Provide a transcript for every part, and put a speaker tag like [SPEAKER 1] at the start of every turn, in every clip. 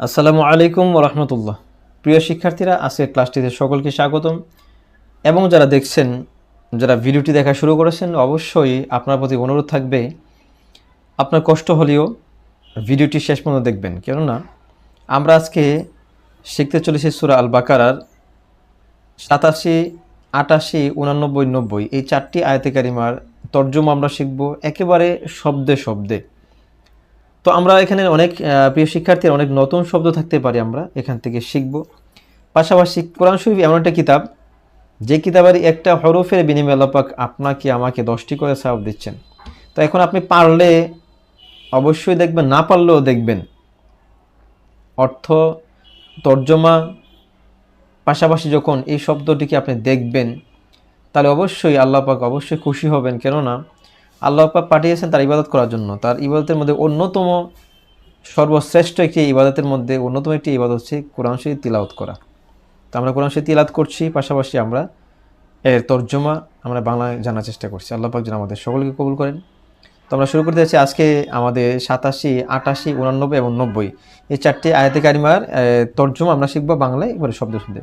[SPEAKER 1] আসসালামু আলাইকুম রহমতুল্লাহ। প্রিয় শিক্ষার্থীরা, আজকের ক্লাসটিতে সকলকে স্বাগতম। এবং যারা দেখছেন, যারা ভিডিওটি দেখা শুরু করেছেন, অবশ্যই আপনার প্রতি অনুরোধ থাকবে, আপনার কষ্ট হলেও ভিডিওটি শেষ পর্যন্ত দেখবেন। কেননা, আমরা আজকে শিখতে চলেছি সুরা আল বাকারার সাতাশি, আটাশি, উনানব্বই, নব্বই, এই চারটি আয়তে কারিমার তর্জমা আমরা শিখব। একেবারে শব্দে শব্দে। তো আমরা এখানে অনেক প্রিয় শিক্ষার্থীর অনেক নতুন শব্দ থাকতে পারি আমরা এখান থেকে শিখব। পাশাপাশি কোরআন শরীফ এমন একটা কিতাব, যে কিতাবের একটা হরফের বিনিময়ে আল্লাপাক আপনাকে, আমাকে দশটি করে সাহাব দিচ্ছেন। তো এখন আপনি পারলে অবশ্যই দেখবেন, না পারলেও দেখবেন। অর্থ, তর্জমা, পাশাপাশি যখন এই শব্দটিকে আপনি দেখবেন, তাহলে অবশ্যই আল্লাহ পাক অবশ্যই খুশি হবেন। কেননা আল্লাহ পাক পাঠিয়েছেন তার ইবাদত করার জন্য। তার ইবাদতের মধ্যে অন্যতম সর্বশ্রেষ্ঠ একটি ইবাদতের মধ্যে অন্যতম একটি ইবাদত হচ্ছে কোরআন শরীফ তিলাওয়াত করা। তো আমরা কোরআন শরীফ তিলাত করছি, পাশাপাশি আমরা এর তর্জমা আমরা বাংলায় জানার চেষ্টা করছি। আল্লাহ পাক যেন আমাদের সকলকে কবুল করেন। তো আমরা শুরু করতে যাচ্ছি আজকে আমাদের সাতাশি, আটাশি, উনানব্বই এবং নব্বই। এই চারটি আয়াতে কারিমার তর্জমা আমরা শিখব বাংলায়, এবারে শব্দ শব্দে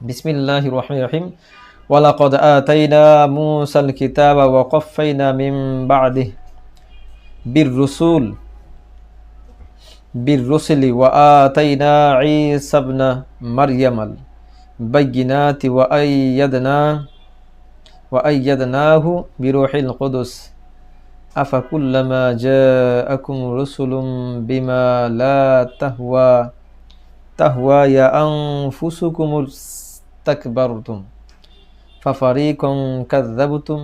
[SPEAKER 1] বিসমিল্লাহ রহমান রহিম। ولقد آتينا موسى الكتاب وقفينا من بعده بالرسول بالرسل وآتينا عيسى ابن مريم البينات وأيدنا وأيدناه بروح القدس أفكلما جاءكم رسل بما لا تهوى تهوى يا أنفسكم استكبرتم ফাফারি কং কাজাবুতুম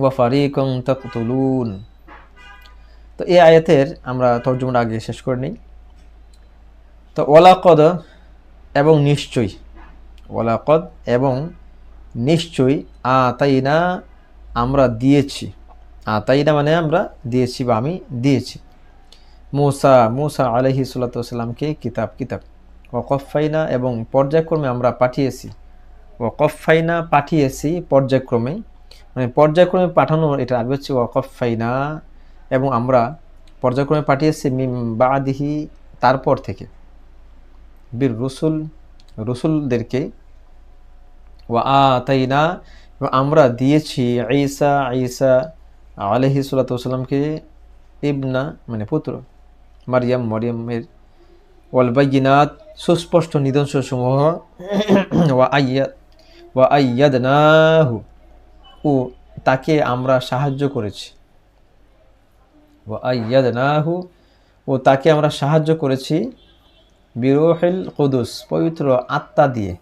[SPEAKER 1] ওয়াফারি কং তাকতুলুন তো এই আয়াতের আমরা তর্জমাটা আগে শেষ করে নিই। তো ওলাকদ এবং নিশ্চয়ই ওলাকদ এবং নিশ্চয়ই আতাইনা আমরা দিয়েছি। আতাইনা মানে আমরা দিয়েছি বা আমি দিয়েছি। মুসা মুসা আলহি সাল্লাতামকে কিতাব কিতাব। ওকফাইনা এবং পর্যায়ক্রমে আমরা পাঠিয়েছি। ওকফাইনা পাঠিয়েছি পর্যায়ক্রমে। মানে পর্যায়ক্রমে পাঠানো এটা আগে হচ্ছে ওকফাইনা এবং আমরা পর্যায়ক্রমে পাঠিয়েছি মিম বাদিহি তারপর থেকে। বীর রসুল, রসুলদেরকে ও আতাইনা এবং আমরা দিয়েছি ঈসা ঈসা আলহি সাল্লাতামকে ইবনা মানে পুত্র মারিয়াম, মরিয়ামের ওয়ালবাইনাত সুস্পষ্ট নিদর্শনসমূহ ওয়া আইয়া ও তাকে আমরা সাহায্য করেছি। ওয়া ও তাকে আমরা সাহায্য করেছি বিরোহিল কুদুস, পবিত্র আত্মা দিয়ে।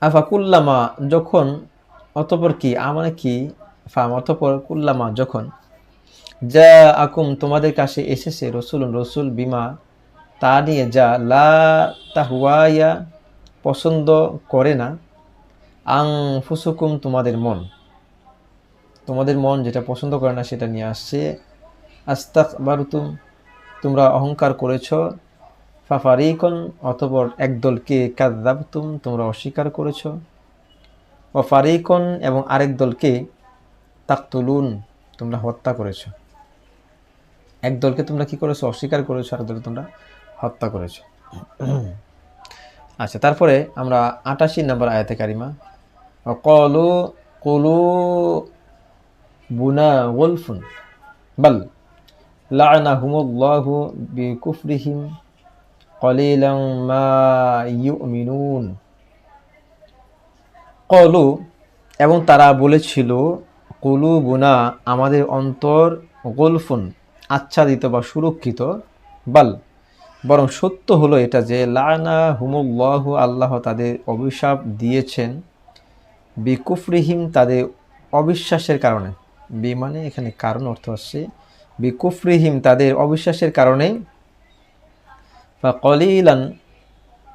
[SPEAKER 1] আফা কুল্লামা যখন, অতপর কি মানে কি ফাম অতপর কুল্লামা যখন যা আকুম তোমাদের কাছে এসেছে রসুল রসুল বিমা, তা নিয়ে যা, লা তাহুয়াইয়া পছন্দ করে না আং ফুসুকুম তোমাদের মন। তোমাদের মন যেটা পছন্দ করে না সেটা নিয়ে আসছে। আস্তাক বারুতুম তোমরা অহংকার করেছ। ফাফারিকন, অতপর একদলকে কাদাবতুম তোমরা অস্বীকার করেছ। ও এবং আরেক দলকে তাকতুলুন, তোমরা হত্যা করেছ। এক দলকে তোমরা কি করেছ? অস্বীকার করেছ আর দলকে তোমরা হত্যা করেছ। আচ্ছা তারপরে আমরা আটাশি নম্বর আয়াতে কারিমা। কলু কলু বুনা বল লাআনাহুমুল্লাহু বিকুফরিহিম কলিলাম মা ইউমিনুন। কলু, এবং তারা বলেছিল, কলু বুনা আমাদের অন্তর গোলফুন, আচ্ছাদিত বা সুরক্ষিত, বাল বরং সত্য হলো এটা যে লানা হুমুল্লাহু আল্লাহ তাদের অভিশাপ দিয়েছেন বিকুফরিহিম তাদের অবিশ্বাসের কারণে। বি মানে এখানে কারণ অর্থ আসছে। বিকুফরিহিম তাদের অবিশ্বাসের কারণে বা কলিলান,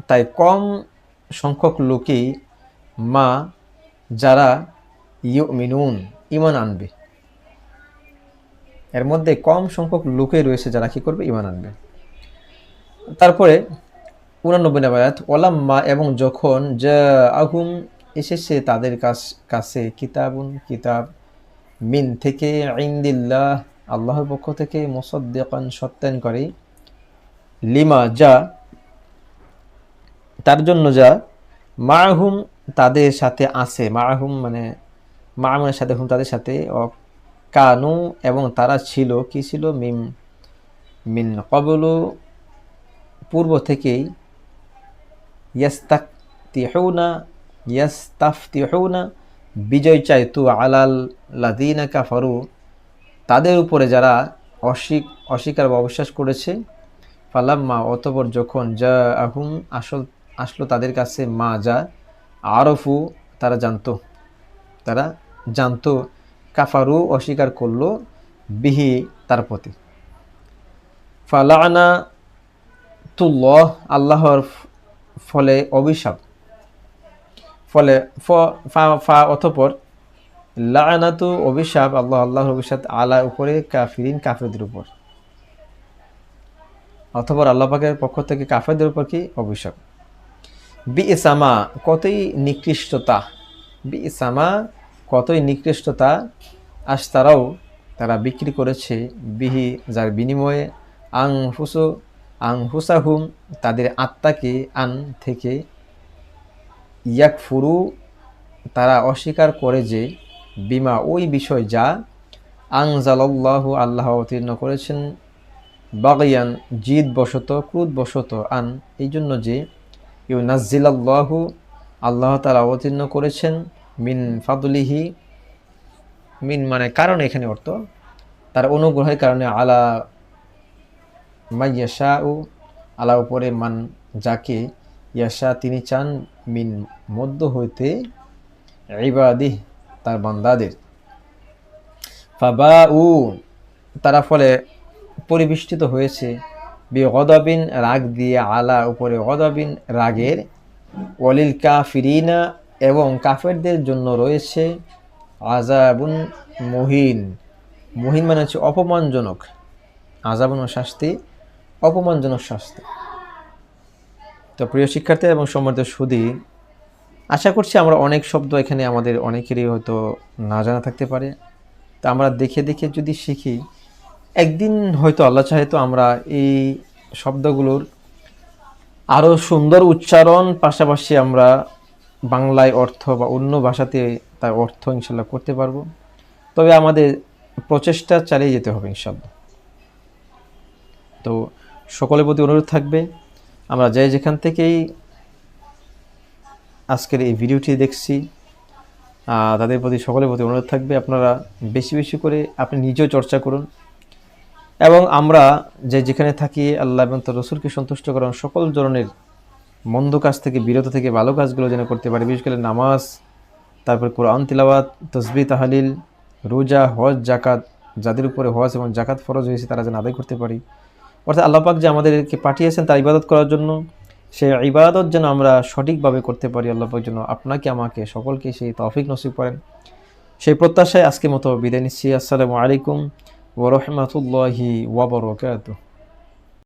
[SPEAKER 1] তাই কম সংখ্যক লোকেই মা যারা ইউ মিনুন ইমান আনবে। এর মধ্যে কম সংখ্যক লোকে রয়েছে যারা কী করবে? ইমান আনবে। তারপরে উনানব্বই নাবায়াত ওলাম্মা এবং যখন যা আহুম এসেছে তাদের কাছ কিতাবুন, কিতাব মিন থেকে ইন্দিল্লাহ, আল্লাহর পক্ষ থেকে মুসদ্দিকান সত্যায়নকারী লিমা, যা তার জন্য যা মাহুম তাদের সাথে আছে মাহুম মানে মামের সাথে, হুম তাদের সাথে কানু এবং তারা ছিল, কি ছিল? মিম, মিন কবলু পূর্ব থেকেই ইয়াস্তাকতিহুনা ইয়াস্তাফতিহুনা, বিজয় চাইতু আলাল লাদিনা কাফারু। তাদের উপরে যারা অস্বীক অস্বীকার বা অবিশ্বাস করেছে, ফালাম্মা অতপর যখন যা আহুম আসল, আসলো তাদের কাছে, মা যা আরফু, তারা জানতো তারা জানতো, কাফারু অস্বীকার করল বিহি তার প্রতি। ফালানা তুল্লাহ আল্লাহর ফলে অভিশাপ। ফলে ফ অতপর লানাতু অভিশাপ আল্লাহ, আল্লাহর অভিশাপ আলা উপরে কাফিরিন কাফেরদের উপর। অথবা আল্লাহ পাকের পক্ষ থেকে কাফেরদের উপর কি? অভিশাপ। বি ইসামা কতই নিকৃষ্টতা বি ইসামা কতই নিকৃষ্টতা আজ তারাও তারা বিক্রি করেছে বিহি, যার বিনিময়ে আং হুসু আং হুসাহুম তাদের আত্মাকে আন থেকে ইয়াক ফুরু তারা অস্বীকার করে যে, বিমা ওই বিষয় যা আং জালাল্লাহু আল্লাহ অতীর্ণ করেছেন। বাগিয়ান ক্রুদ বশত আন, এই জন্য যে ইউ নাজিলাল্লাহু আল্লাহ তালা অবতীর্ণ করেছেন, মিন ফাদুলিহি, মিন মানে কারণ এখানে অর্থ, তার অনুগ্রহের কারণে আলা মাইয়াশা ও আলা উপরে মান যাকে ইয়াশা তিনি চান, মিন মধ্য হইতে ইবাদিহ, তার বান্দাদের। ফাবা উ তারা ফলে পরিবেষ্টিত হয়েছে। বি গদাবিন রাগ দিয়ে আলা উপরে গদাবিন, রাগের। ওয়ালিল কাফিরিনা, এবং কাফেরদের জন্য রয়েছে আজাবুন মহিন। মহিন মানে হচ্ছে অপমানজনক। আজাবুন শাস্তি। অপমানজনক শাস্তি। তো প্রিয় শিক্ষার্থী এবং সম্মানিত সুদী আশা করছি আমরা অনেক শব্দ এখানে আমাদের অনেকেরই হয়তো না জানা থাকতে পারে। তা আমরা দেখে দেখে যদি শিখি, একদিন হয়তো আল্লাহ চাহে তো আমরা এই শব্দগুলোর আরও সুন্দর উচ্চারণ, পাশাপাশি আমরা বাংলায় অর্থ বা অন্য ভাষাতে তার অর্থ ইনশাল্লাহ করতে পারব। তবে আমাদের প্রচেষ্টা চালিয়ে যেতে হবে ইনশাল্লাহ। তো সকলের প্রতি অনুরোধ থাকবে। আমরা যাই যেখান থেকেই আজকের এই ভিডিওটি দেখছি তাদের প্রতি সকলের প্রতি অনুরোধ থাকবে। আপনারা বেশি বেশি করে আপনি নিজেও চর্চা করুন। এবং আমরা যে যেখানে থাকি, আল্লাহ এবং তার রসুলকে সন্তুষ্ট করেন সকল ধরনের মন্দ কাজ থেকে, বিরত থেকে, ভালো কাজগুলো যেন করতে পারি। বিশেষ করে নামাজ, তারপর কোরআন, তিলাওয়াত, তসবি, তাহালিল, রোজা, হজ, জাকাত, যাদের উপরে হজ এবং জাকাত ফরজ হয়েছে, তারা যেন আদায় করতে পারি। অর্থাৎ আল্লাপাক যে আমাদেরকে পাঠিয়েছেন তার ইবাদত করার জন্য, সে ইবাদত যেন আমরা সঠিকভাবে করতে পারি আল্লাপাক জন্য। আপনাকে, আমাকে, সকলকে সেই তফিক নসিব করেন। সেই প্রত্যাশায় আজকে মতো বিদায় নিচ্ছি। আসসালামু আলাইকুম ওরহমতুল্লাহি ওয়াবরকাত